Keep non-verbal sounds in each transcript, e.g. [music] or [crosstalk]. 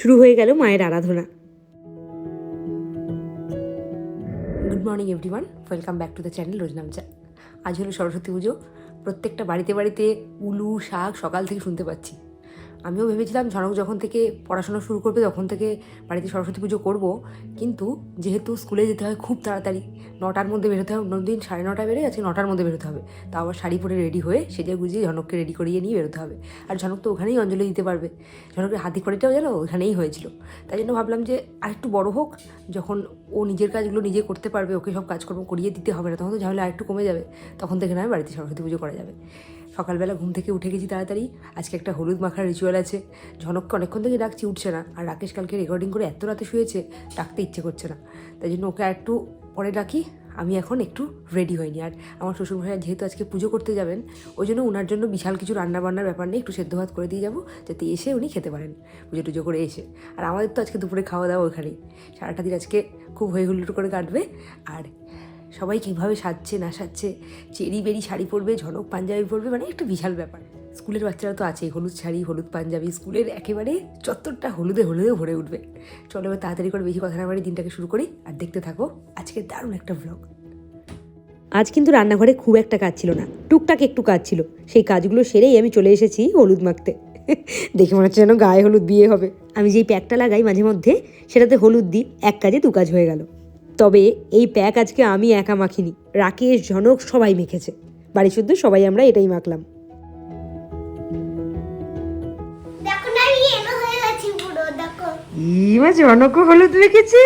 শুরু হয়ে গেল মায়ের আরাধনা। Good morning everyone welcome back to the channel Roznamcha আজ হলো সরস্বতী পুজো। প্রত্যেকটা বাড়িতে বাড়িতে উলু, শাক সকাল থেকে শুনতে পাচ্ছি। আমিও ভেবেছিলাম ঝনক যখন থেকে পড়াশোনা শুরু করবে, তখন থেকে বাড়িতে সরস্বতী পুজো করব। কিন্তু যেহেতু স্কুলে যেতে হয় খুব তাড়াতাড়ি, নটার মধ্যে বেরোতে হয় অন্যদিন সাড়ে নটা বেরোয় আজকে নটার মধ্যে বেরোতে হবে। তা আবার শাড়ি পরে রেডি হয়ে সেজে গুজিয়ে ঝনককে রেডি করিয়ে নিয়ে বেরোতে হবে। আর ঝনক তো ওখানেই অঞ্জলি দিতে পারবে। ঝনকের হাতি কড়িটাও যেন ওখানেই হয়েছিল। তাই জন্য ভাবলাম যে আরেকটু বড় হোক, যখন ও নিজের কাজগুলো নিজে করতে পারবে, ওকে সব কাজকর্ম করিয়ে দিতে হবে না, তখন তো ঝামেলা আরেকটু কমে যাবে। তখন থেকে নয় বাড়িতে সরস্বতী পুজো করা যাবে। সকালবেলা ঘুম থেকে উঠে গেছি তাড়াতাড়ি। আজকে একটা হলুদ মাখার রিচুয়াল আছে। ঝনককে অনেকক্ষণ থেকে ডাকছি, উঠছে না। আর রাকেশ কালকে রেকর্ডিং করে এত রাতে শুয়েছে, ডাকতে ইচ্ছে করছে না। তাই জন্য ওকে একটু পরে ডাকি। আমি এখন একটু রেডি হইনি। আর আমার শ্বশুরমশাই যেহেতু আজকে পুজো করতে যাবেন, ওই জন্য ওনার জন্য বিশাল কিছু রান্না বান্নার ব্যাপার নেই একটু সেদ্ধ ভাত করে দিয়ে যাব, যাতে এসে উনি খেতে পারেন। পুজো টুজো করে এসে। আর আমাদের তো আজকে দুপুরে খাওয়া দাওয়া ওখানেই। সারাটা দিন আজকে খুব হই হুল্লোড় করে কাটবে। আর সবাই কীভাবে সাজছে, না সাজছে, চেরি বেরি শাড়ি পরবে, ঝনক পাঞ্জাবি পরবে মানে একটা বিশাল ব্যাপার। স্কুলের বাচ্চারা তো আছেই, হলুদ শাড়ি, হলুদ পাঞ্জাবি, স্কুলের একেবারে চত্বরটা হলুদে হলুদে ভরে উঠবে। চলো এবার তাড়াতাড়ি করে বেশি কথা না বাড়ি দিনটাকে শুরু করি, আর দেখতে থাকো আজকে দারুণ একটা ভ্লগ আজ কিন্তু রান্নাঘরে খুব একটা কাজ ছিল না, টুকটাক একটু কাজ ছিল। সেই কাজগুলো সেরেই আমি চলে এসেছি হলুদ মাখতে। দেখে মনে হচ্ছে যেন গায়ে হলুদ বিয়ে হবে। আমি যেই প্যাকটা লাগাই মাঝে মধ্যে, সেটাতে হলুদ দিই, এক কাজে দু কাজ হয়ে গেল। তবে এই প্যাক আজকে আমি একা মাখিনি। রাকেশ জনক সবাই মেখেছে। বাড়ি শুদ্ধ সবাই আমরা এটাই মাখলাম। ইমা জনকও হলুদ মেখেছে।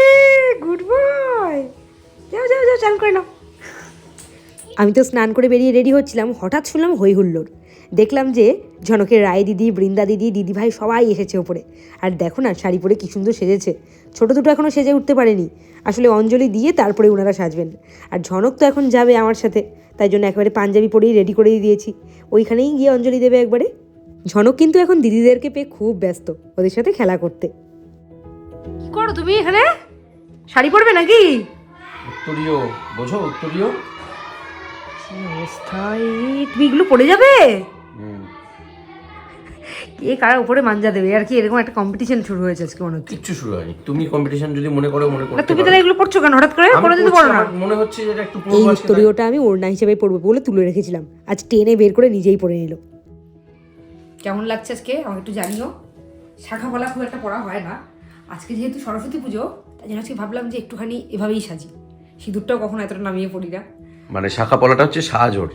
গুড বয় যাও যাও যাও করে নাও। আমি তো স্নান করে বেরিয়ে রেডি হচ্ছিলাম। হঠাৎ শুনলাম হই হুল্লোড় দেখলাম যে ঝনকের রায় দিদি বৃন্দা দিদি দিদি ভাই সবাই এসেছে ওপরে। আর দেখো না শাড়ি পরে কি সুন্দর সেজেছে। ছোটো দুটো এখনও সেজে উঠতে পারেনি। আসলে অঞ্জলি দিয়ে তারপরে ওনারা সাজবেন। আর ঝনক তো এখন যাবে আমার সাথে তাই জন্য একেবারে পাঞ্জাবি পরেই রেডি করেই দিয়েছি। ওইখানেই গিয়ে অঞ্জলি দেবে একবারে। ঝনক কিন্তু এখন দিদিদেরকে পেয়ে খুব ব্যস্ত ওদের সাথে খেলা করতে। কি করো তুমি এখানে? শাড়ি পরবে নাকি? উত্তরীয় বোঝো উত্তরীয়? তুমি এগুলো পড়ে যাবে? কে কার উপরে মাঞ্জা দেবে? আর কি এরকম একটা কম্পিটিশন শুরু হয়েছে আজকে মনে হচ্ছে। কিচ্ছু শুরু হয়নি। তুমি কম্পিটিশন যদি মনে করো মনে করো তুমি তাহলে এগুলো পড়ছো কেন? হঠাৎ করে? কোনোদিন তো পড়ো না। মনে হচ্ছে একটু এই আজকে উত্তরীয়টা আমি ওড়না হিসেবে পড়ব বলে তুলে রেখেছিলাম। আজ টেনে বের করে নিজেই পড়ে নিল। কেমন লাগছে আজকে? আমাকে একটু জানিও। শাখা বলা খুব একটা পড়া হয় না। আজকে যেহেতু সরস্বতী পুজো তাই জন্য আজকে ভাবলাম যে একটুখানি এভাবেই সাজি। সিঁদুরটাও কখনো এতটা নামিয়ে পড়ি না। মানে শাখা পলাটা হচ্ছে সাহায্যর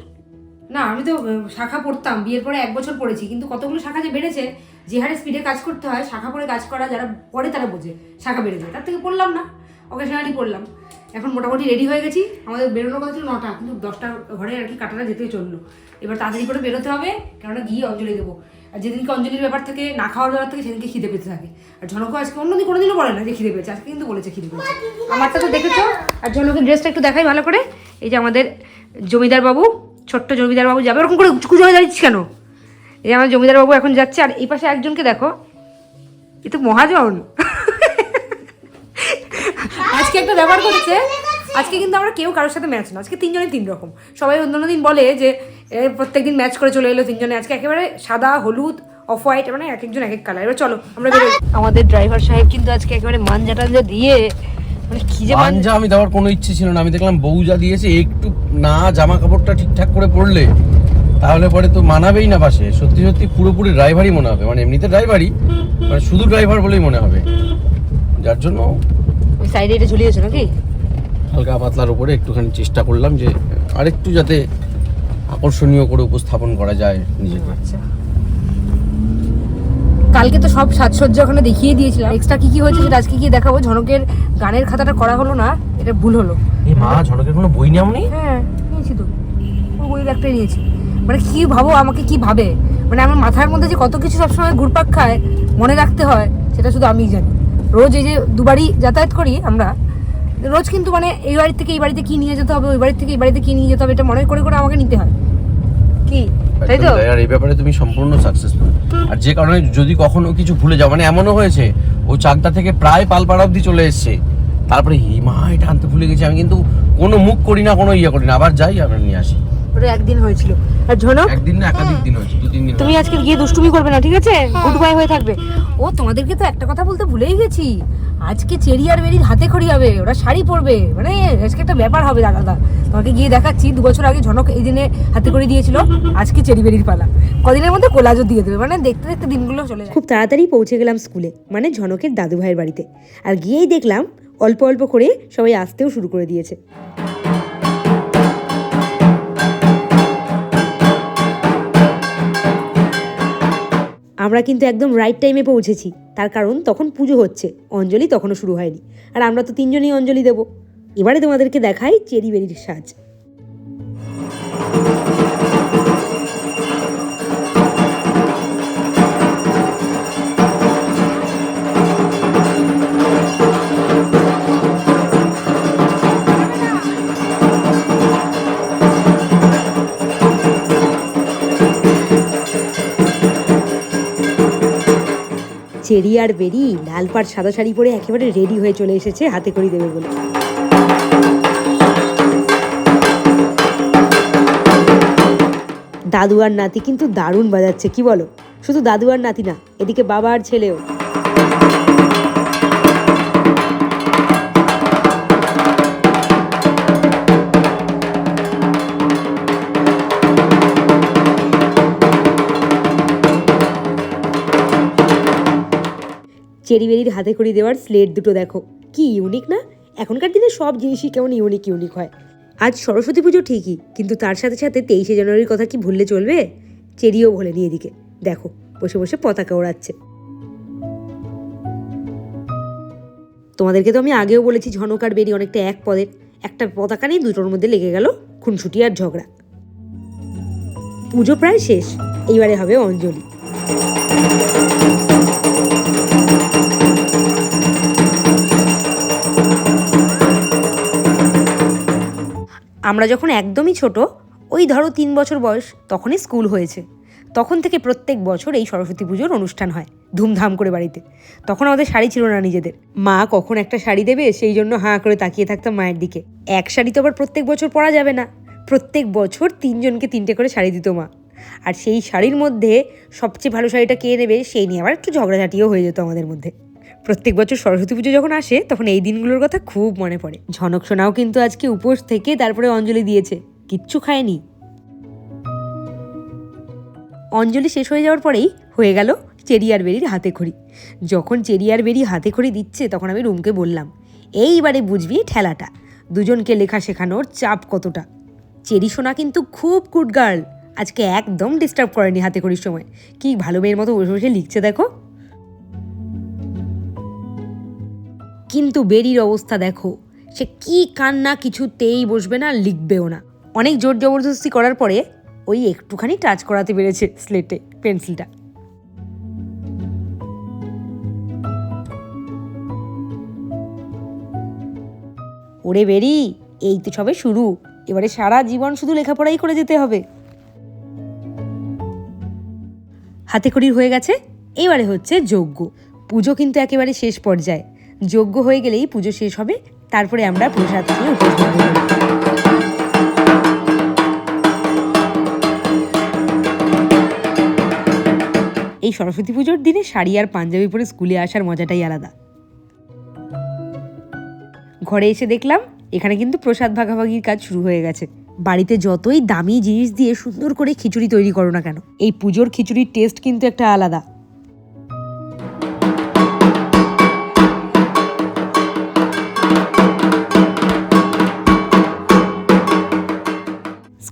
না, আমি তো শাখা পড়তাম, বিয়ের পরে এক বছর পড়েছি, কিন্তু কতগুলো শাখা যে বেড়েছে যে হারে স্পিডে কাজ করতে হয়, শাখা পরে কাজ করা, যারা পড়ে তারা বোঝে, শাখা বেড়ে যায়, তার থেকে পড়লাম না অকেশনালি পড়লাম। এখন মোটামুটি রেডি হয়ে গেছি, আমাদের বেরোনোর কথা ছিল নটা, কিন্তু দশটা ঘরে আর কি কাটাটা যেতে চলল। এবার তাড়াতাড়ি করে বেরোতে হবে, কেননা গিয়ে অঞ্জলি দেবো। আর যেদিনকে অঞ্জলির ব্যাপার থেকে, না খাওয়ার ব্যাপার থেকে, সেদিনকে খিদে পেতে থাকে। আর ঝনকও আজকে অন্যদিন, কোনোদিনও বলে না যে খিদে পেয়েছে, আজকে কিন্তু বলেছে খিদে পেয়েছে। আমারটা তো দেখেছ, আর ঝনকের ড্রেসটা একটু দেখাই ভালো করে, এই যে আমাদের জমিদার বাবু। ছোট্ট জমিদার বাবু যাবে। ওরকম করে কুচু হয়ে দাঁড়িয়েছিস কেন? এই আমার জমিদার বাবু এখন যাচ্ছে আর এই পাশে একজনকে দেখো। এ তো মহাজন। আজকে একটা ব্যাপার করছে আজকে কিন্তু আমরা কেউ কারোর সাথে ম্যাচ না। আজকে তিনজনে তিন রকম। সবাই অন্য দিন বলে যে এ, প্রত্যেকদিন ম্যাচ করে চলে এলো তিনজনে। আজকে একেবারে সাদা হলুদ অফ হোয়াইট মানে এক একজন এক এক কালার এবার চলো আমরা আমাদের ড্রাইভার সাহেব কিন্তু আজকে একেবারে মাঞ্জা টাঞ্জা দিয়ে মানে কি যে পাঞ্জা আমি দেওয়ার কোনো ইচ্ছে ছিল না। আমি দেখলাম বউ যা দিয়েছে একটু না জামা কাপড়টা ঠিকঠাক করে পরলে তাহলে পরে তো মানাবেই না পাশে। সত্যি সত্যি পুরোপুরি ড্রাইভারই মনে হবে। মানে এমনিতে ড্রাইভারই মানে শুধু ড্রাইভার বলেই মনে হবে। যার জন্য ওই সাইডে এটা ঝুলিয়েছো নাকি? হালকা পাতলার উপরে একটুখানি চেষ্টা করলাম যে আরেকটু যাতে আকর্ষণীয় করে উপস্থাপন করা যায় নিজেকে। আচ্ছা। কালকে তো সব সাজসজ্জা ওখানে দেখিয়ে দিয়েছিলাম। এক্সট্রা কি কি হয়েছে সেটা আজকে গিয়ে দেখাবো। ঝনকের গানের খাতাটা করা হলো না এটা ভুল হলো। এই মা ঝনকের কোনো বই নেওনি হ্যাঁ নিয়েছি তো। ওই বই একটাই নিয়েছি। মানে কি ভাবো আমাকে কি ভাবে? মানে আমার মাথার মধ্যে যে কত কিছু সবসময় ঘুরপাক খায় মনে রাখতে হয় সেটা শুধু আমিই জানি। রোজ এই যে দুবারই যাতায়াত করি আমরা রোজ কিন্তু মানে এই বাড়ি থেকে এই বাড়িতে কি নিয়ে যেতে হবে ওই বাড়ি থেকে এই বাড়িতে কি নিয়ে যেতে হবে এটা মনে করে করে আমাকে নিতে হয়। কি? তাই তো? আর এই ব্যাপারে তুমি সম্পূর্ণ সাকসেসফুল আর যে কারণে যদি কখনো কিছু ভুলে যাও মানে এমনও হয়েছে ও চাকদা থেকে প্রায় পালপাড়া অব্দি চলে এসছে। তারপরে হি মা এটা আনতে ভুলে গেছি আমি কিন্তু কোনো মুখ করি না কোনো ইয়ে করি না। আবার যাই আবার নিয়ে আসি। ওটা একদিন হয়েছিল। আর ঝনক একদিন না একাধিক দিন হয়েছে দু তিন দিন তুমি আজকে গিয়ে দুষ্টুমি করবে না ঠিক আছে? গুড বাই হয়ে থাকবে। ও তোমাদেরকে তো একটা কথা বলতে ভুলেই গেছি। আজকে চেরি আর বেরির হাতে খড়ি হবে, ওরা শাড়ি পরবে। মানে আজকে একটা ব্যাপার হবে দাদা তোমাকে গিয়ে দেখাচ্ছি, দু বছর আগে ঝনক এই দিনে হাতে করে দিয়েছিল, আজকে চেরি বেরির পালা। কদিনের মধ্যে কোলাজও দিয়ে দেবে মানে দেখতে দেখতে দিনগুলো চলে খুব তাড়াতাড়ি পৌঁছে গেলাম স্কুলে মানে ঝনকের দাদু ভাইয়ের বাড়িতে। আর গিয়েই দেখলাম, অল্প অল্প করে সবাই আসতেও শুরু করে দিয়েছে। আমরা কিন্তু একদম রাইট টাইমে পৌঁছেছি। তার কারণ তখন পুজো হচ্ছে, অঞ্জলি তখনও শুরু হয়নি। আর আমরা তো তিনজনেই অঞ্জলি দেবো। এবারে তোমাদেরকে দেখাই চেরি বেরির সাজ। চেরি আর বেরি, লাল পাড় সাদা শাড়ি পরে একেবারে রেডি হয়ে চলে এসেছে হাতে করি দেবে বলে। দাদু আর নাতি কিন্তু দারুণ বাজাচ্ছে, কি বলো? শুধু দাদু আর নাতি না, এদিকে বাবা আর ছেলেও। চেরি বেরির হাতে করে দেওয়ার স্লেট দুটো দেখো। কি ইউনিক না? এখনকার দিনে সব জিনিসই কেমন ইউনিক ইউনিক হয়। আজ সরস্বতী পুজো ঠিকই, কিন্তু তার সাথে সাথে তেইশে জানুয়ারির কথা কি ভুললে চলবে? চেরিও ভোলেনি এদিকে। দেখো, বসে বসে পতাকা ওড়াচ্ছে। তোমাদেরকে তো আমি আগেও বলেছি ঝনকার বেরি অনেকটা এক পদের। একটা পতাকা নিয়ে দুটোর মধ্যে লেগে গেল খুনসুটি আর ঝগড়া। পুজো প্রায় শেষ, এইবারে হবে অঞ্জলি। আমরা যখন একদমই ছোট, ওই ধরো তিন বছর বয়স, তখনই স্কুল হয়েছে। তখন থেকে প্রত্যেক বছর এই সরস্বতী পুজোর অনুষ্ঠান হয়, ধুমধাম করে বাড়িতে। তখন আমাদের শাড়ি ছিল না নিজেদের। মা কখন একটা শাড়ি দেবে, সেই জন্য হাঁ করে তাকিয়ে থাকতাম মায়ের দিকে। এক শাড়ি তো আবার প্রত্যেক বছর পরা যাবে না। প্রত্যেক বছর তিনজনকে তিনটে করে শাড়ি দিত মা। আর সেই শাড়ির মধ্যে সবচেয়ে ভালো শাড়িটা কে নেবে, সেই নিয়ে আবার একটু ঝগড়াঝাটিও হয়ে যেত আমাদের মধ্যে। প্রত্যেক বছর সরস্বতী পুজো যখন আসে, তখন এই দিনগুলোর কথা খুব মনে পড়ে। ঝনক সোনাও কিন্তু আজকে উপোস থেকে তারপরে অঞ্জলি দিয়েছে। কিচ্ছু খায়নি। অঞ্জলি শেষ হয়ে যাওয়ার পরেই হয়ে গেল চেরিয়ার বেরির হাতে খড়ি। যখন চেরিয়ার বেরি হাতে খড়ি দিচ্ছে, তখন আমি রুমকে বললাম, এইবারে বুঝবি ঠেলাটা। দুজনকে লেখা শেখানোর চাপ কতটা? চেরি সোনা কিন্তু খুব কুট গার্ল আজকে একদম ডিস্টার্ব করেনি হাতে খড়ির সময়। কি ভালো মেয়ের মতো বসে বসে লিখছে দেখো। কিন্তু বেরির অবস্থা দেখো। সে কি কান্না কিছুতেই বসবে না, লিখবেও না। অনেক জোর জবরদস্তি করার পরে ওই একটুখানি টাচ করাতে পেরেছে স্লেটে, পেন্সিলটা। ওরে বেরি, এই তো সবে শুরু। এবারে সারা জীবন শুধু লেখাপড়াই করে যেতে হবে। হাতে খড়ির হয়ে গেছে, এবারে হচ্ছে যজ্ঞ। পুজো কিন্তু একেবারে শেষ পর্যায়ে। যজ্ঞ হয়ে গেলেই পুজো শেষ হবে, তারপরে আমরা প্রসাদ খেয়ে উপস্থিত এই সরস্বতী পুজোর দিনে শাড়ি আর পাঞ্জাবি পরে স্কুলে আসার মজাটাই আলাদা। ঘরে এসে দেখলাম, এখানে কিন্তু প্রসাদ ভাগাভাগির কাজ শুরু হয়ে গেছে। বাড়িতে যতই দামি জিনিস দিয়ে সুন্দর করে খিচুড়ি তৈরি করো না কেন, এই পুজোর খিচুড়ির টেস্ট কিন্তু একটা আলাদা।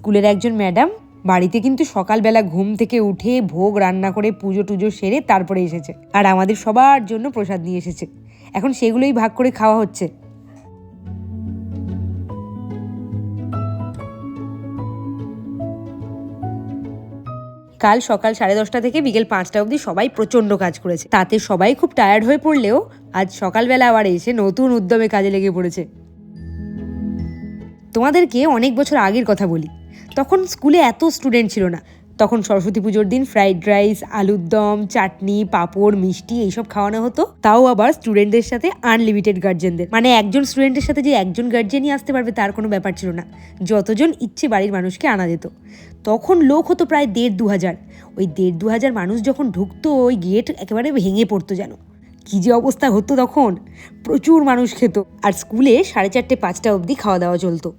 স্কুলের একজন ম্যাডাম বাড়িতে কিন্তু সকালবেলা ঘুম থেকে উঠে ভোগ রান্না করে পুজো টুজো সেরে তারপরে এসেছে। আর আমাদের সবার জন্য প্রসাদ নিয়ে এসেছে। এখন সেগুলোই ভাগ করে খাওয়া হচ্ছে। কাল সকাল সাড়ে দশটা থেকে বিকেল পাঁচটা অবধি সবাই প্রচণ্ড কাজ করেছে। তাতে সবাই খুব টায়ার্ড হয়ে পড়লেও আজ সকালবেলা আবার এসে নতুন উদ্যমে কাজে লেগে পড়েছে। তোমাদেরকে অনেক বছর আগের কথা বলি। তখন স্কুলে এত স্টুডেন্ট ছিল না। তখন সরস্বতী পুজোর দিন ফ্রাইড রাইস আলুর দম, চাটনি, পাঁপড়, মিষ্টি এইসব খাওয়ানো হতো। তাও আবার স্টুডেন্টদের সাথে আনলিমিটেড গার্জেনদের মানে একজন স্টুডেন্টের সাথে যে একজন গার্জেনই আসতে পারবে তার কোনো ব্যাপার ছিল না। যতজন ইচ্ছে বাড়ির মানুষকে আনা যেত। তখন লোক হতো প্রায় দেড় দু হাজার। ওই দেড় দু হাজার মানুষ যখন ঢুকতো, ওই গেট একেবারে ভেঙে পড়তো যেন। কী যে অবস্থা হতো তখন। প্রচুর মানুষ খেত। আর স্কুলে সাড়ে চারটে, পাঁচটা অবধি খাওয়া দাওয়া চলতো।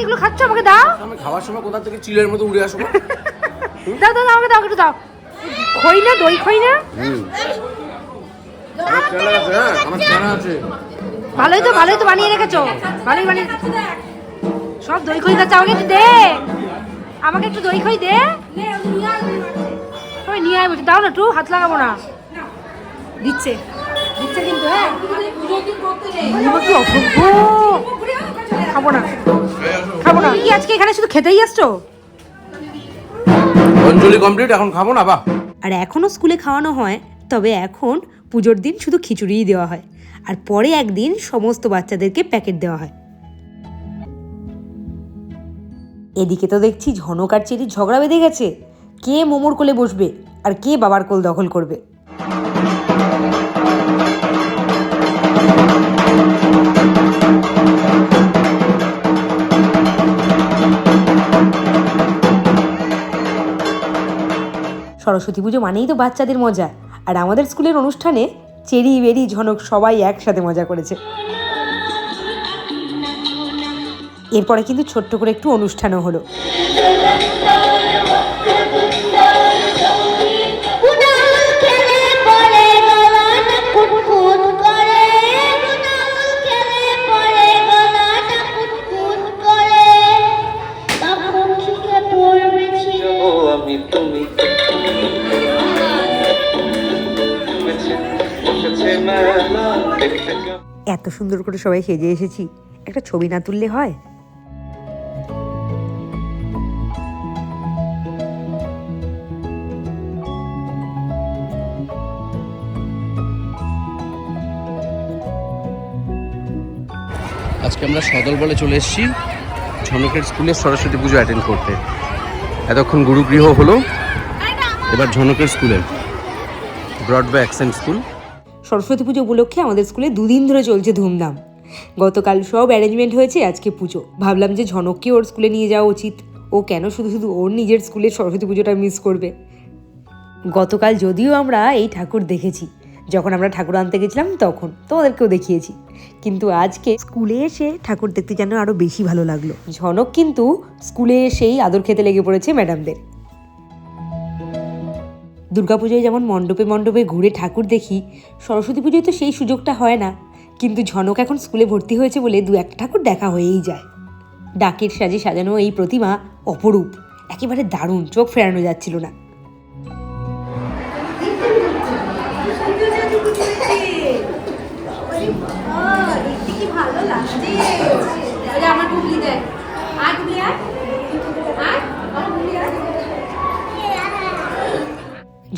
এগুলো খাচ্ছ? আমাকে দাও। আমি খাওয়ার সময় কোথা থেকে চিলের মতো উড়ে আসব [laughs] দাও দাও আমাকে দাও একটু দাও। খই না দই খই না? হ্যাঁ আমার চেনা আছে। ভালোই তো ভালোই তো বানিয়ে রেখেছো। ভালোই বানিয়ে সব দই খই খাচ্ছে আমাকে একটু দে। আমাকে একটু দই খই দে। ওই নিয়ে আয় বলছি দাও না একটু হাত লাগাবো না। দিচ্ছে। কিন্তু হ্যাঁ? কি অসভ্য? খাব না। খাব না। কি আজকে এখানে শুধু খেতেই আসছো? অঞ্জলি কমপ্লিট এখন খাব না আর এখনও স্কুলে খাওয়ানো হয় তবে এখন পুজোর দিন শুধু খিচুড়িই দেওয়া হয়। আর পরে একদিন সমস্ত বাচ্চাদেরকে প্যাকেট দেওয়া হয়। এদিকে তো দেখছি ঝনক আর চেরি ঝগড়া বেঁধে গেছে। কে মোমোর কোলে বসবে? আর কে বাবার কোল দখল করবে? সরস্বতী পুজো মানেই তো বাচ্চাদের মজা। আর আমাদের স্কুলের অনুষ্ঠানে চেরি, বেরি, ঝনক সবাই একসাথে মজা করেছে। এরপরে কিন্তু ছোট্ট করে একটু অনুষ্ঠানও হলো। এত সুন্দর করে সবাই সেজে এসেছি। একটা ছবি না তুললে হয়? আজকে আমরা সদল বলে চলে এসেছি। ঝনকের স্কুলে সরস্বতী পুজো অ্যাটেন্ড করতে। এতক্ষণ গুরুগৃহ হলো। এবার ঝনকের স্কুলে। ব্রডওয়ে অ্যাকসেন্ট স্কুল সরস্বতী পুজো উপলক্ষে আমাদের স্কুলে দুদিন ধরে চলছে ধুমধাম। গতকাল সব অ্যারেঞ্জমেন্ট হয়েছে আজকে পুজো। ভাবলাম যে ঝনককে ওর স্কুলে নিয়ে যাওয়া উচিত। ও কেন শুধু শুধু ওর নিজের স্কুলের সরস্বতী পুজোটা মিস করবে? গতকাল যদিও আমরা এই ঠাকুর দেখেছি। যখন আমরা ঠাকুর আনতে গেছিলাম তখন। তোমাদেরকেও দেখিয়েছি। কিন্তু আজকে স্কুলে এসে ঠাকুর দেখতে যেন আরও বেশি ভালো লাগল। ঝনক কিন্তু স্কুলে এসেই আদর খেতে লেগে পড়েছে ম্যাডামদের দুর্গাপুজোয় যেমন মণ্ডপে মণ্ডপে ঘুরে ঠাকুর দেখি, সরস্বতী পুজোয় তো সেই সুযোগটা হয় না। কিন্তু ঝনক এখন স্কুলে ভর্তি হয়েছে বলে দু একটা ঠাকুর দেখা হয়েই যায়। ডাকের সাজে সাজানো এই প্রতিমা অপরূপ, একেবারে দারুণ, চোখ ফেরানো যাচ্ছিল না।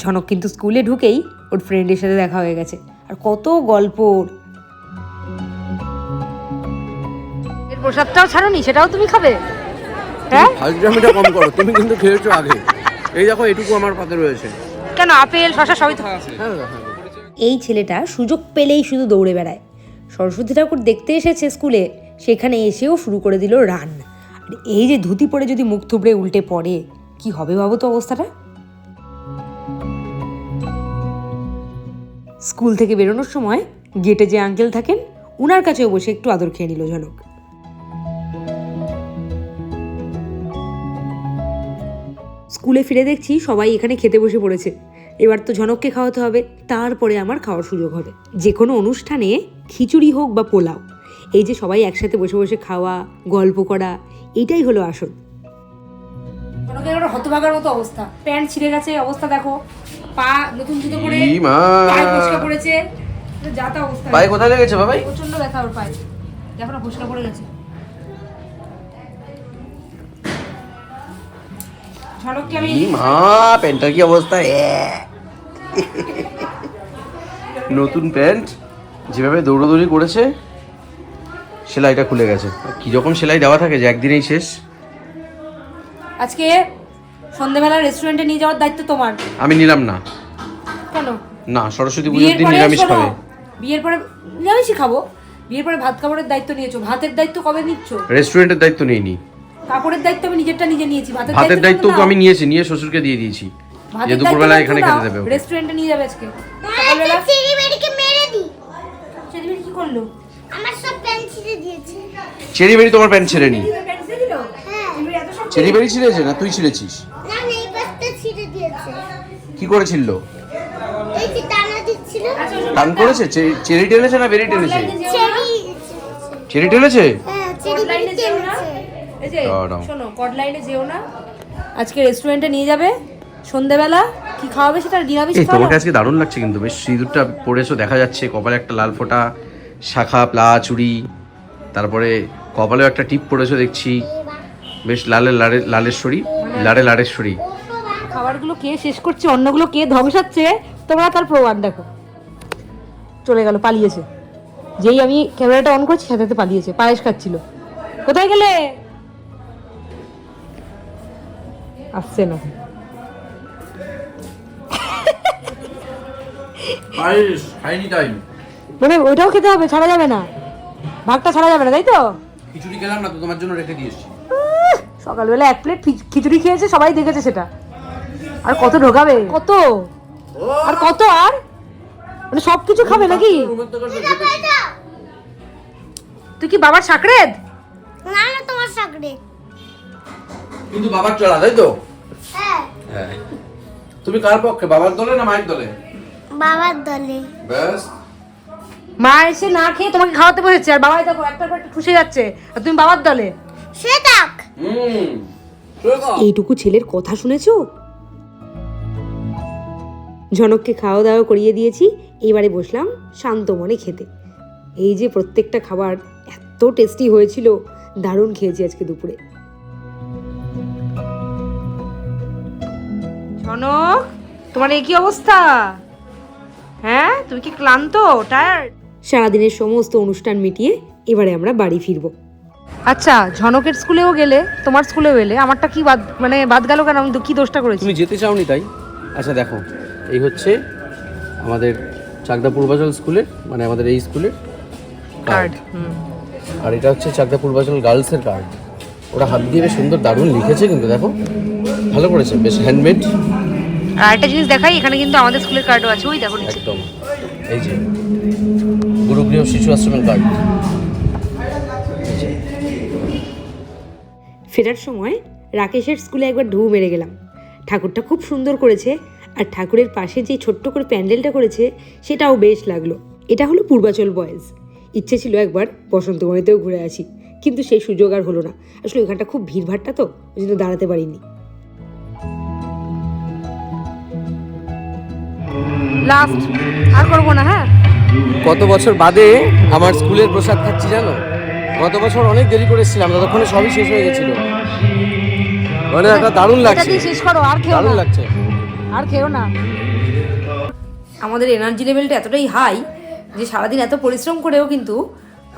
ঝনক কিন্তু স্কুলে ঢুকেই ওর ফ্রেন্ডের সাথে দেখা হয়ে গেছে। আর কত গল্প ওর। এর প্রসাদটাও ছাড়োনি সেটাও তুমি খাবে? হ্যাঁ? কম করো তুমি কিন্তু খেয়েছো আগে। এই দেখো এটুকু আমার পাতে রয়েছে। কেন আপেল শশা সবই তো হ্যাঁ হ্যাঁ। এই ছেলেটা সুযোগ পেলেই শুধু দৌড়ে বেড়ায়। সরস্বতী ঠাকুর দেখতে এসেছে স্কুলে সেখানে এসেও শুরু করে দিল রান। আর এই যে ধুতি পরে যদি মুখ থুবড়ে উল্টে পড়ে কি হবে ভাবো তো অবস্থাটা? স্কুল থেকে বেরোনোর সময় গেটে যে আঙ্কেল থাকেন, উনার কাছেও বসে একটু আদর খেয়ে নিল ঝনক স্কুলে ফিরে দেখছি সবাই এখানে খেতে বসে পড়েছে। এবার তো ঝনককে খাওয়াতে হবে, তারপরে আমার খাওয়ার সুযোগ হবে। যে কোনো অনুষ্ঠানে খিচুড়ি হোক বা পোলাও, এই যে সবাই একসাথে বসে বসে খাওয়া, গল্প করা, এটাই হলো আসল। হতভাগার মতো অবস্থা। প্যান্ট ছিঁড়ে গেছে, অবস্থা দেখো। পা নতুন জুতো পরে। পায়ে ফোসকা পড়েছে। যা তা অবস্থা। পায়ে কোথায় লেগেছে বাবাই? প্রচণ্ড ব্যথা ওর পায়ে। দেখো না ফোসকা পড়ে গেছে। ঝলককে আমি মা প্যান্টটার কি অবস্থা? এ। নতুন প্যান্ট যেভাবে দৌড়াদৌড়ি করেছে সেলাইটা খুলে গেছে। কি রকম সেলাই দেওয়া থাকে যে একদিনেই শেষ। আজকে সন্ধ্যেবেলা রেস্টুরেন্টে নিয়ে যাওয়ার দায়িত্ব তোমার। আমি নিলাম না। কেন? না সরস্বতী পুজোর দিন নিরামিষ খাবে। বিয়ের পরে নিরামিষই খাব। বিয়ের পরে ভাত খাবারের দায়িত্ব নিয়েছো। ভাতের দায়িত্ব কবে নিচ্ছ? রেস্টুরেন্টের দায়িত্ব নিইনি। কাপড়ের দায়িত্ব আমি নিজেরটা নিজে নিয়েছি ভাতের ভাতের দায়িত্ব তো আমি নিয়েছি নিয়ে শ্বশুরকে দিয়ে দিয়েছি। যে দুপুরবেলা এখানে খেতে দেবে রেস্টুরেন্টে নিয়ে যাবে আজকে। সকালবেলা একটা চিড়ি বেড়িকে মেরে দি। সেদিন কি করল? আমার সব প্যান্ট ছিঁড়ে দিয়েছে। চেরি বেরি তোমার প্যান্ট ছেড়ে নি হ্যাঁ। চেরি বেরি ছিঁড়েছে না তুই ছিঁড়েছিস না না এই পাশটা ছিঁড়ে দিয়েছে কি করেছিল টানা করেছে? চে- চেরি টেনেছে না বেরি টেনেছে? চেরি টেনেছে? হ্যাঁ। শোনো কড লাইনে যেও না। আজকে রেস্টুরেন্টে নিয়ে যাবে। সন্ধেবেলা কি খাওয়াবে সেটা নিরামিষ খাওয়াবে? তোমাকে আজকে দারুণ লাগছে কিন্তু বেশ সিঁদুরটা পরেছো দেখা যাচ্ছে কপালে একটা লাল ফোঁটা শাখা প্লা চুড়ি তারপরে কপালেও একটা টিপ পরেছো দেখছি বেশ লালে লালে লালেশ্বরী লাড়ে লাড়েশ্বরী খাবারগুলো কে শেষ করছে অন্যগুলো কে ধ্বংসাচ্ছে তোমরা তার প্রমাণ দেখো। চলে গেল পালিয়েছে। যেই আমি ক্যামেরাটা অন করছি সাথে পালিয়েছে পায়েস খাচ্ছিল। কোথায় গেলে? আসছে না। মানে ওইটাও খেতে হবে ছাড়া যাবে না। ভাগটা ছাড়া যাবে না তাই তো? খিচুড়ি খেলাম না তো তোমার জন্য রেখে দিয়েছি সকালবেলা এক প্লেট খিচুড়ি খেয়েছে সবাই দেখেছে সেটা। আর কত ঢোকাবে? কত? আর কত আর? মানে সব কিছু খাবে নাকি? তুই কি বাবার সাকরেদ? না না তোমার সাকরে কিন্তু বাবার চলা তাই তো? হ্যাঁ। হ্যাঁ। তুমি কার পক্ষে বাবার দলে না মায়ের দলে? বাবার দলে। ব্যাস। মা এসে না খেয়ে তোমাকে খাওয়াতে বসেছে আর বাবাই দেখো একটার পর একটা ঠুসে যাচ্ছে। আর তুমি বাবার দলে? সে থাক। হুম। এইটুকু ছেলের কথা শুনেছো? ঝনককে খাওয়া দাওয়া করিয়ে দিয়েছি, এবারে বসলাম শান্ত মনে খেতে। এই যে প্রত্যেকটা খাবার এত টেস্টি হয়েছিল, দারুণ খেয়েছি আজকে দুপুরে। ঝনক, তোমার এই কি অবস্থা? হ্যাঁ তুমি কি ক্লান্ত টায়ার্ড সারাদিনের সমস্ত অনুষ্ঠান মিটিয়ে এবারে আমরা বাড়ি ফিরবো। আচ্ছা ঝনকের স্কুলেও গেলে, তোমার স্কুলেও এলে, আমারটা কি বাদ মানে বাদ গেল কেন? আমি কি দোষটা করেছি? তুমি যেতে চাওনি তাই? আচ্ছা দেখো এই হচ্ছে আমাদের চাকদা পূর্বাচল স্কুলের মানে আমাদের এই স্কুলের কার্ড আর এটা হচ্ছে চাকদা পূর্বাচল গার্লসের কার্ড ওরা হাত দিয়ে বেশ সুন্দর দারুণ লিখেছে কিন্তু দেখো ভালো করেছে বেশ হ্যান্ডমেড আর একটা জিনিস দেখাই এখানে কিন্তু আমাদের স্কুলের কার্ডও আছে ওই দেখো নিচে। একদম। এই যে গুরুগৃহ শিশু আশ্রমের কার্ড ফেরার সময় রাকেশের স্কুলে একবার ঢু মেরে গেলাম। ঠাকুরটা খুব সুন্দর করেছে আর ঠাকুরের পাশে যে ছোট্ট করে প্যান্ডেলটা করেছে সেটাও বেশ লাগল। এটা হলো পূর্বাচল বয়েজ। ইচ্ছে ছিল একবার বসন্তমণিতেও ঘুরে আসি কিন্তু সেই সুযোগ আর হলো না। আসলে ওখানটা খুব ভিড়ভাট্টা তো ওই জন্য দাঁড়াতে পারিনি। লাস্ট আর করব না হ্যাঁ? কত বছর বাদে আমার স্কুলের প্রসাদ খাচ্ছি জানো? গত বছর অনেক দেরি করে এসেছিলাম ততক্ষণে সবই শেষ হয়ে গেছিল। মানে একটা দারুণ লাগছে। শেষ করো আর দারুণ লাগছে। আর খেও না। আমাদের এনার্জি লেভেলটা এতটাই হাই যে সারাদিন এত পরিশ্রম করেও কিন্তু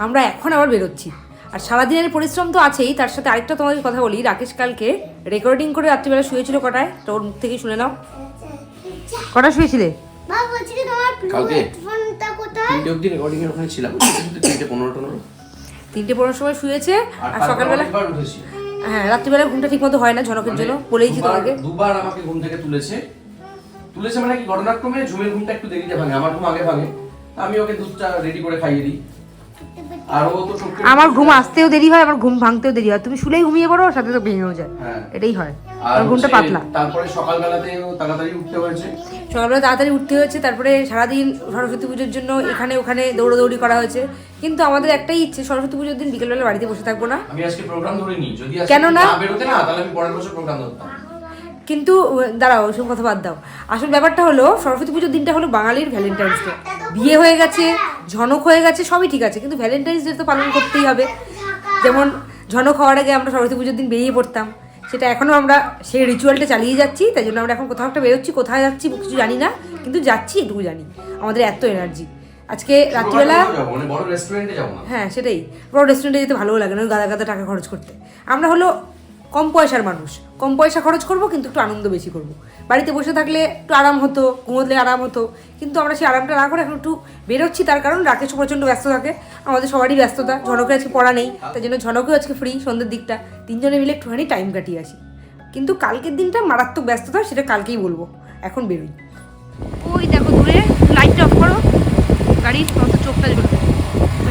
আমরা এখন আবার বেরোচ্ছি। আর সারাদিনের পরিশ্রম তো আছেই তার সাথে আরেকটা তোমাদের কথা বলি রাকেশ কালকে রেকর্ডিং করে রাত্রিবেলা শুয়েছিল কটায়? তোর মুখ থেকে শুনে নাও। কটা শুয়েছিলে? তিনটে অবধি রেকর্ডিং এর ওখানে ছিলাম। তিনটে পনেরো টনেরো তিনটে পনেরো সময় শুয়েছে আর সকালবেলা হ্যাঁ রাত্রিবেলা ঘুমটা ঠিক মতো হয় না ঝনকের জন্য বলেইছি তোমাকে। দুবার আমাকে ঘুম থেকে তুলেছে। তুলেছে মানে কি ঘটনাক্রমে ঝুমের ঘুমটা একটু দেরিতে ভাঙে আমার ঘুম আগে ভাঙে আমি ওকে দুধটা রেডি করে খাইয়ে দিই। আর ও তো আমার ঘুম আসতেও দেরি হয় আমার ঘুম ভাঙতেও দেরি হয়। তুমি শুলেই ঘুমিয়ে পড়ো সাথে তো ভেঙেও যায়। হ্যাঁ। এটাই হয়। আর ঘুমটা পাতলা। তারপরে সকালবেলাতেও তাড়াতাড়ি উঠতে হয়েছে। সকালবেলা তাড়াতাড়ি উঠতে হয়েছে তারপরে সারাদিন সরস্বতী পুজোর জন্য এখানে ওখানে দৌড়াদৌড়ি করা হয়েছে। কিন্তু আমাদের একটাই ইচ্ছে সরস্বতী পুজোর দিন বিকেলবেলা বাড়িতে বসে থাকব না। আমি আজকে প্রোগ্রাম ধরিনি। যদি আজকে কেন না? বেরোতে না তাহলে আমি পরের বছর প্রোগ্রাম ধরতাম। কিন্তু দাঁড়াও ওইসব কথা বাদ দাও। আসল ব্যাপারটা হলো সরস্বতী পুজোর দিনটা হলো বাঙালির ভ্যালেন্টাইন্স ডে বিয়ে হয়ে গেছে ঝনক হয়ে গেছে সবই ঠিক আছে কিন্তু ভ্যালেন্টাইন্স ডে তো পালন করতেই হবে। যেমন ঝনক হওয়ার আগে আমরা সরস্বতী পুজোর দিন বেরিয়ে পড়তাম। সেটা এখনও আমরা সেই রিচুয়ালটা চালিয়ে যাচ্ছি তাই জন্য আমরা এখন কোথাও একটা বেরোচ্ছি কোথায় যাচ্ছি কিছু জানি না কিন্তু যাচ্ছি এটুকু জানি। আমাদের এত এনার্জি আজকে রাত্রিবেলা মানে হ্যাঁ সেটাই। বড় রেস্টুরেন্টে যেতে ভালোও লাগে না গাদা গাদা টাকা খরচ করতে। আমরা হলো কম পয়সার মানুষ। কম পয়সা খরচ করব, কিন্তু একটু আনন্দ বেশি করব। বাড়িতে বসে থাকলে একটু আরাম হতো, ঘুমোলে আরাম হতো। কিন্তু আমরা সেই আরামটা না করে এখন একটু বেরোচ্ছি, তার কারণ রাকেশ প্রচণ্ড ব্যস্ত থাকে। আমাদের সবারই ব্যস্ততা, ঝনকের আজকে পড়া নেই, তাই জন্য ঝনকেও আজকে ফ্রি সন্ধ্যের দিকটা। তিনজনে মিলে একটুখানি টাইম কাটিয়ে আসি। কিন্তু কালকের দিনটা মারাত্মক ব্যস্ততা, সেটা কালকেই বলব। এখন বেরোই। ওই দেখো দূরে লাইটটা অফ করো। গাড়ির তোমার চোখটা জ্বলবে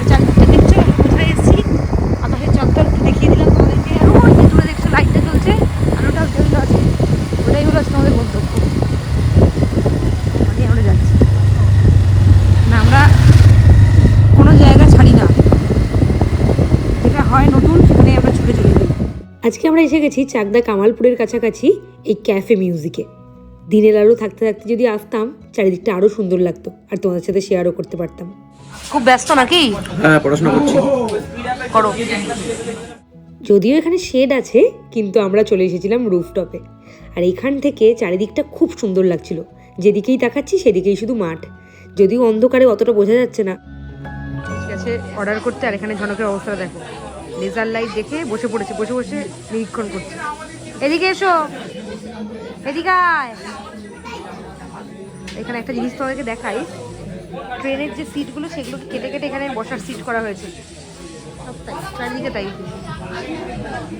চারদিকটা দেখছ কোথায় এসেছি আকাশের চাঁদটা একটু দেখিয়ে দিলাম তোমাদেরকে আর ওই যে দূরে দেখছ লাইটটা জ্বলছে আলোটা জ্বলতে আছে ওটাই হলো আজকে আমাদের গন্তব্য মানে আমরা যাচ্ছি না আমরা কোনো জায়গা ছাড়ি না যেটা হয় নতুন সেখানে আমরা ছুটে চলে যাই আজকে আমরা এসে গেছি চাকদা কামালপুরের কাছাকাছি এই ক্যাফে মিউজিকে দিনের আলো থাকতে থাকতে যদি আসতাম চারিদিকটা আরও সুন্দর লাগতো আর তোমাদের সাথে শেয়ারও করতে পারতাম। খুব ব্যস্ত নাকি? হ্যাঁ পড়াশোনা করছি। করো। যদিও এখানে শেড আছে কিন্তু আমরা চলে এসেছিলাম রুফটপে আর এখান থেকে চারিদিকটা খুব সুন্দর লাগছিল। যেদিকেই তাকাচ্ছি সেদিকেই শুধু মাঠ। যদিও অন্ধকারে অতটা বোঝা যাচ্ছে না। ঠিক আছে অর্ডার করতে আর এখানে ঝনকের অবস্থা দেখো। লেজার লাইট দেখে বসে পড়েছে বসে বসে নিরীক্ষণ করছে। এদিকে এসো। এদিকে আয়। এখানে একটা জিনিস তোমাদেরকে দেখাই। ট্রেনের যে সিটগুলো সেগুলোকে কেটে কেটে এখানে বসার সিট করা হয়েছে। সব তাই চারিদিকে তাই।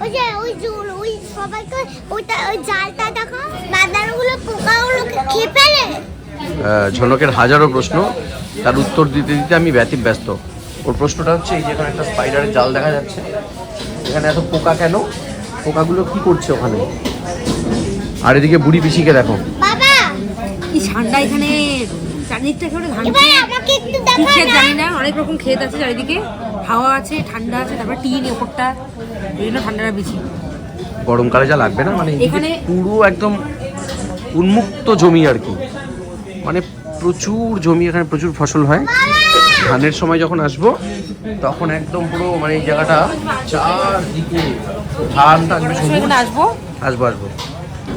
ওই যে ওই যে ওই সবাইকে ওইটা ওই জালটা দেখো বাদারগুলো পোকাগুলোকে খেয়ে ফেলে। ঝনকের হাজারো প্রশ্ন। তার উত্তর দিতে দিতে আমি ব্যতীত ব্যস্ত। ওর প্রশ্নটা হচ্ছে এই যে এখানে একটা স্পাইডারের জাল দেখা যাচ্ছে এখানে এত পোকা কেন? পোকাগুলো কি করছে ওখানে? আর এদিকে বুড়ি পিসিকে দেখো। বাবা! কি ঠান্ডা এখানে চারিদিকটা একেবারে ধান এবার আমাকে একটু কি দেখা জানি না অনেক রকম ক্ষেত আছে চারিদিকে। হাওয়া আছে ঠান্ডা আছে তারপর টিন ওপরটা জন্য ঠান্ডাটা বেশি। গরমকালে যা লাগবে না মানে এখানে- পুরো একদম উন্মুক্ত জমি আর কি। মানে প্রচুর জমি এখানে প্রচুর ফসল হয়। ধানের সময় যখন আসব তখন একদম পুরো মানে এই জায়গাটা চারদিকে ধান থাকবে আসব? আসব আসব।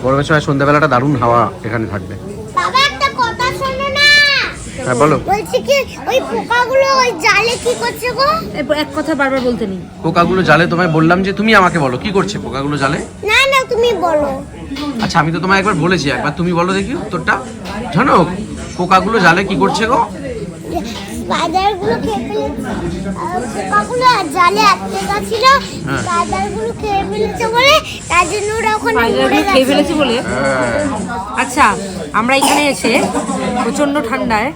গরমের সময় সন্ধ্যাবেলাটা দারুণ হাওয়া এখানে থাকবে। বাবা একটা কথা শোনো না। হ্যাঁ বলো। বলছি কি ওই পোকাগুলো ওই জালে কি করছে গো? এক কথা বারবার বলতে নেই। পোকাগুলো জালে তোমায় বললাম যে তুমি আমাকে বলো কি করছে পোকাগুলো জালে? না না তুমি বলো। আচ্ছা আমি তো তোমায় একবার বলেছি একবার তুমি বলো দেখি উত্তরটা। জানো পোকাগুলো জালে কি করছে গো? স্পাইডারগুলো খেয়ে ফেলেছে পোকাগুলো জালে আটকে গেছিল হ্যাঁ। স্পাইডারগুলো খেয়ে ফেলেছে বলে তার জন্য ওরা ওখানে মরে স্পাইডারগুলো খেয়ে গেছে। বলে। আচ্ছা আমরা এখানে এসে প্রচণ্ড ঠান্ডায়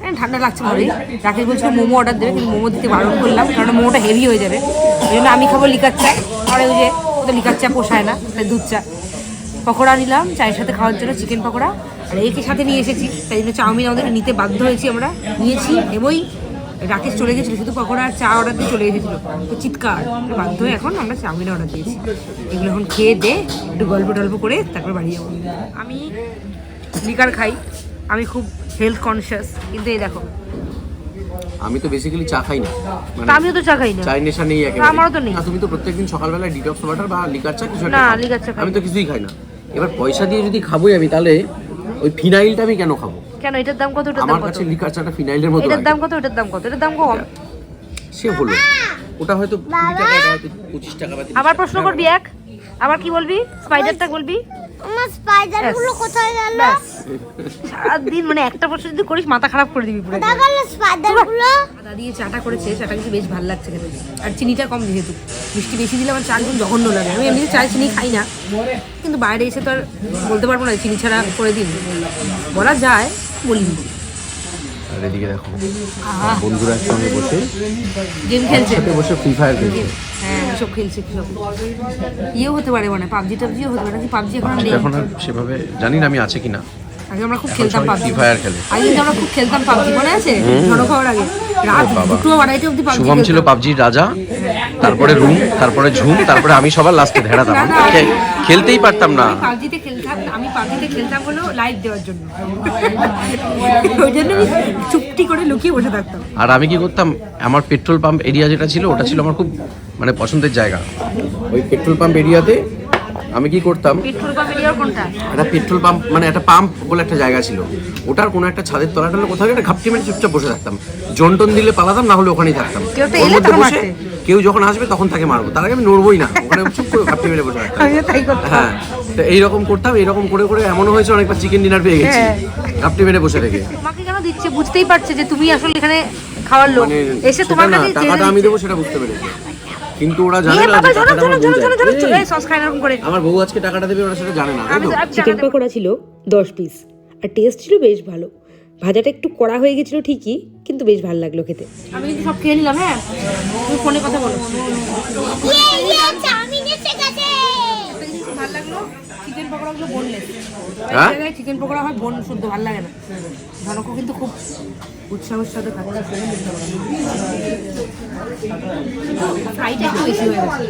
হ্যাঁ, ঠান্ডা লাগছে ভালোই রাকেশ বলছিল মোমো অর্ডার দেবে কিন্তু মোমো দিতে বারণ করলাম কারণ মোমোটা হেভি হয়ে যাবে ওই জন্য আমি খাব লিকার চা আর ওই যে ওদের লিকার চা পোষায় না তাই দুধ চা পকোড়া নিলাম চায়ের সাথে খাওয়ার জন্য চিকেন পকোড়া আর একে সাথে নিয়ে এসেছি। তাই জন্য চাউমিন আমাদের নিতে বাধ্য হয়েছি আমরা। নিয়েছি এবই রাকেশ চলে গেছিল শুধু পকোড়া আর চা অর্ডার দিয়ে চলে এসেছিল। তো চিৎকার বাধ্য হয়ে এখন আমরা চাউমিন অর্ডার দিয়েছি। এগুলো এখন খেয়ে দে একটু গল্প টল্প করে তারপর বাড়ি যাব। আমি লিকার খাই আমি খুব হেলথ কনসিয়াস কিন্তু এই দেখো। আমি তো বেসিক্যালি চা খাই না। মানে আমিও তো চা খাই না। চায়ের নেশা নেই একেবারে। আমারও তো নেই। না, তুমি তো প্রত্যেকদিন সকালবেলা ডিটক্স ওয়াটার বা লিকার চা কিছু না, লিকার চা আমি তো কিছুই খাই না। এবার পয়সা দিয়ে যদি খাবোই আমি তাহলে ওই ফিনাইলটা আমি কেন খাব? কেন এটার দাম কত? ওটার আমার দাম কত? কাছে লিকার চাটা ফিনাইলের মতো এটার লাগে। দাম কত? এটার দাম কত? এটার দাম কম সে হলো। ওটা হয়তো কুড়ি টাকা এটা হয়তো পঁচিশ টাকা বা তিরিশ আবার টাকা। প্রশ্ন করবি এক? আবার কি বলবি? স্পাইডারটা বলবি? আমার স্পাইডারগুলো ব্যাস। কোথায় গেল? ব্যাস সারাদিন মানে একটা প্রশ্ন যদি করিস মাথা খারাপ করে দিবি পুরো আদা দিয়ে চাটা করেছে চাটা কিন্তু বেশ ভালো লাগছে খেতে। আর চিনিটা কম যেহেতু। মিষ্টি বেশি দিলে আমার চা একদম জঘন্য লাগে। আমি এমনি চায় চিনি খাই না কিন্তু বাইরে এসে তো আর বলতে পারব না চিনি ছাড়া করে দিন। বলা যায় বলিনি আর এদিকে দেখো বন্ধুরা একসঙ্গে বসে গেম খেলছে। বসে ফ্রি ফায়ার খেলছে। হ্যাঁ সব খেলছে সব ইয়েও হতে পারে মানে পাবজি টাবজিও হতে পারে পাবজি এখন এখন সেভাবে জানি না আমি আছে কিনা। আগে আমরা খুব খেলতাম পাবজি। ফায়ার খেলে। আগে কিন্তু আমরা খুব খেলতাম পাবজি মনে আছে? ঝড় খাওয়ার আগে। রাত দুটো আড়াইটে অব্দি পাবজি শুভম ছিল পাবজির রাজা তারপরে রুম তারপরে ঝুম তারপরে আমি সবার লাস্টে ধেড়াতাম না, না। খেলতেই পারতাম না। পাবজিতে খেলতাম আমি পাবজিতে খেলতাম হলো লাইভ দেওয়ার জন্য। ওই জন্য চুপটি করে লুকিয়ে বসে থাকতাম। আর আমি কি করতাম আমার পেট্রোল পাম্প এরিয়া যেটা ছিল ওটা ছিল আমার খুব মানে পছন্দের জায়গা। ওই পেট্রোল পাম্প এরিয়াতে আমি কি করতাম? পেট্রোল পাম্প এরিয়ার কোনটা? একটা পেট্রোল পাম্প মানে একটা পাম্প বলে একটা জায়গা ছিল। ওটার কোনো একটা ছাদের তলা টলা কোথাও একটা ঘাপটি মেরে চুপচাপ বসে থাকতাম। জন্টন দিলে পালাতাম না হলে ওখানেই থাকতাম। কেউ ওর মধ্যে বসে কেউ যখন আসবে তখন তাকে মারবো। তার আগে আমি নড়বই না। ওখানে চুপ করে ঘাপটি মেরে বসে থাকতাম। হ্যাঁ তো এইরকম করতাম এইরকম করে করে এমনও হয়েছে অনেকবার চিকেন ডিনার পেয়ে গেছি। হ্যাঁ। ঘাপটি মেরে বসে থেকে তোমাকে কেন দিচ্ছে? বুঝতেই পারছে যে তুমি আসলে এখানে খাওয়ার লোক। মানে এসে তোমার না কাছে টাকাটা আমি দেবো সেটা বুঝতে পেরেছি। কিন্তু ওরা জানে না যে টাকাটা আমার বউ এই, সস খায় না এরকম করে। আমার বউ আজকে টাকাটা দেবে ওরা সেটা জানে না। তাই আমি তো। আমি চিকেন পকোড়া ছিল দশ পিস আর টেস্ট ছিল বেশ ভালো। ভাজাটা একটু কড়া হয়ে গেছিল ঠিকই কিন্তু বেশ ভালো লাগল খেতে। আমি কিন্তু সব খেয়ে নিলাম হ্যাঁ? তুমি ফোনে কথা বলো। ইয়ে ইয়ে চাউমিন এসে গেছে। ভালো লাগল? চিকেন পকোড়াগুলো বললে হ্যাঁ? জায়গায় চিকেন পকোড়া হয় বোন শুদ্ধ ভালো লাগে না। কিন্তু খুব উৎসাহের সাথে খাচ্ছে ফ্রাইটা একটু বেশি হয়ে গেছে।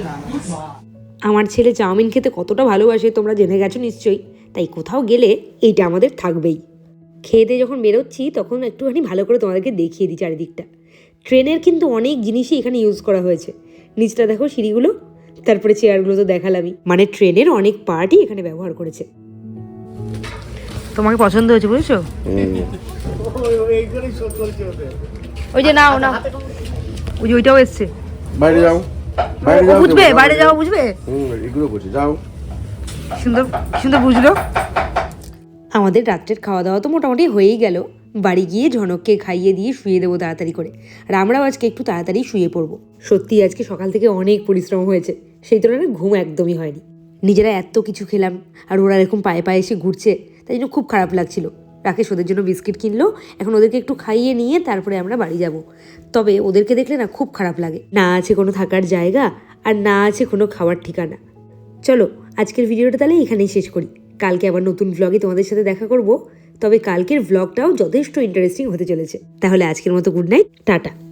আমার ছেলে চাউমিন খেতে কতটা ভালোবাসে তোমরা জেনে গেছো নিশ্চয়ই তাই কোথাও গেলে এইটা আমাদের থাকবেই। খেয়ে দিয়ে যখন বেরোচ্ছি তখন একটুখানি ভালো করে তোমাদেরকে দেখিয়ে দিই চারিদিকটা। ট্রেনের কিন্তু অনেক জিনিসই এখানে ইউজ করা হয়েছে। নিচটা দেখো সিঁড়িগুলো। তারপরে চেয়ারগুলো তো দেখালামই। মানে ট্রেনের অনেক পার্টই এখানে ব্যবহার করেছে। তোমাকে পছন্দ হয়েছে বুঝেছ? ওই যে নাও না ওই যে ওইটাও এসছে। বাইরে যাও। বুঝবে? বাইরে যাওয়া বুঝবে? এগুলো বলছি যাও। সুন্দর সুন্দর বুঝলো। আমাদের রাত্রের খাওয়া দাওয়া তো মোটামুটি হয়েই গেল। বাড়ি গিয়ে ঝনককে খাইয়ে দিয়ে শুয়ে দেবো তাড়াতাড়ি করে। আর আমরাও আজকে একটু তাড়াতাড়ি শুয়ে পড়ব। সত্যি আজকে সকাল থেকে অনেক পরিশ্রম হয়েছে। সেই তুলনায় ঘুম একদমই হয়নি। নিজেরা এত কিছু খেলাম আর ওরা এরকম পায়ে পায়ে এসে ঘুরছে, তাই জন্য খুব খারাপ লাগছিল। রাকেশ ওদের জন্য বিস্কিট কিনলো, এখন ওদেরকে একটু খাইয়ে নিয়ে তারপরে আমরা বাড়ি যাব। তবে ওদেরকে দেখলে না খুব খারাপ লাগে। না আছে কোনো থাকার জায়গা আর না আছে কোনো খাওয়ার ঠিকানা। চলো, আজকের ভিডিওটা তাহলে এখানেই শেষ করি। কালকে আবার নতুন ভ্লগে তোমাদের সাথে দেখা করব। তবে কালকের ব্লগটাও যথেষ্ট ইন্টারেস্টিং হতে চলেছে। তাহলে আজকের মতো গুড নাইট টাটা।